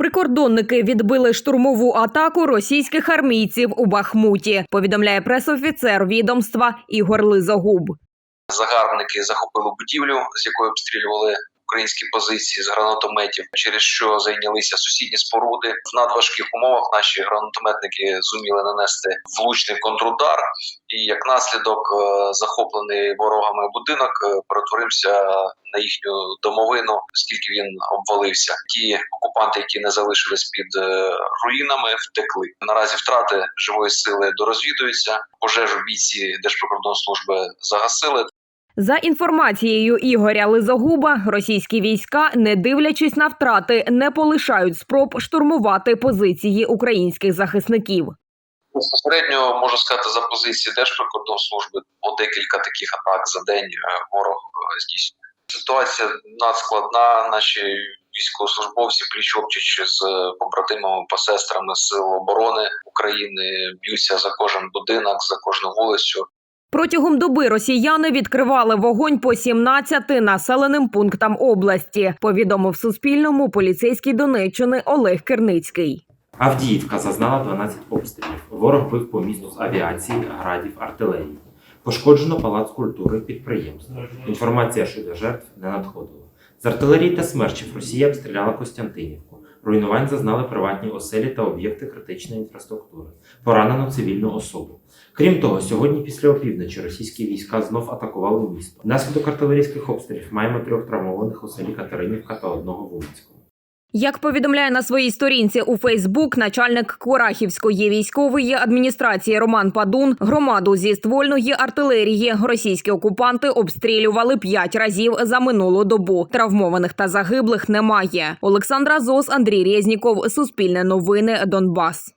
Прикордонники відбили штурмову атаку російських армійців у Бахмуті. Повідомляє пресофіцер відомства Ігор Лизогуб. Загарбники захопили будівлю, з якої обстрілювали українські позиції з гранатометів, через що зайнялися сусідні споруди. В надважких умовах наші гранатометники зуміли нанести влучний контрудар, і як наслідок е, захоплений ворогами будинок е, перетворився на їхню домовину, оскільки він обвалився. Ті окупанти, які не залишились під е, руїнами, втекли. Наразі втрати живої сили дорозвідуються. Пожежу бійці Держприкордонслужби загасили. За інформацією Ігоря Лизогуба, російські війська, не дивлячись на втрати, не полишають спроб штурмувати позиції українських захисників. Безпосередньо можу сказати за позиції Держприкордонслужби по декілька таких атак за день е, ворог е, здійснює. Ситуація надскладна. Наші військовослужбовці пліч опліч з побратимами посестрами сил оборони України б'ються за кожен будинок, за кожну вулицю. Протягом доби росіяни відкривали вогонь по 17 населеним пунктам області. Повідомив Суспільному поліцейський Донеччини Олег Керницький. Авдіївка зазнала 12 обстрілів. Ворог бив по місту з авіації, градів, артилерії. Пошкоджено палац культури підприємств. Інформація щодо жертв не надходила. З артилерії та смерчів Росія обстріляла Костянтинівку. Руйнувань зазнали приватні оселі та об'єкти критичної інфраструктури. Поранено цивільну особу. Крім того, сьогодні після опівночі російські війська знов атакували місто. Внаслідок артилерійських обстрілів маємо трьох травмованих у селі Катеринівка та одного в Уманському. Як повідомляє на своїй сторінці у Фейсбук, начальник Курахівської військової адміністрації Роман Падун, громаду зі ствольної артилерії російські окупанти обстрілювали п'ять разів за минулу добу. Травмованих та загиблих немає. Олександра Зос, Андрій Резніков, Суспільне новини, Донбас.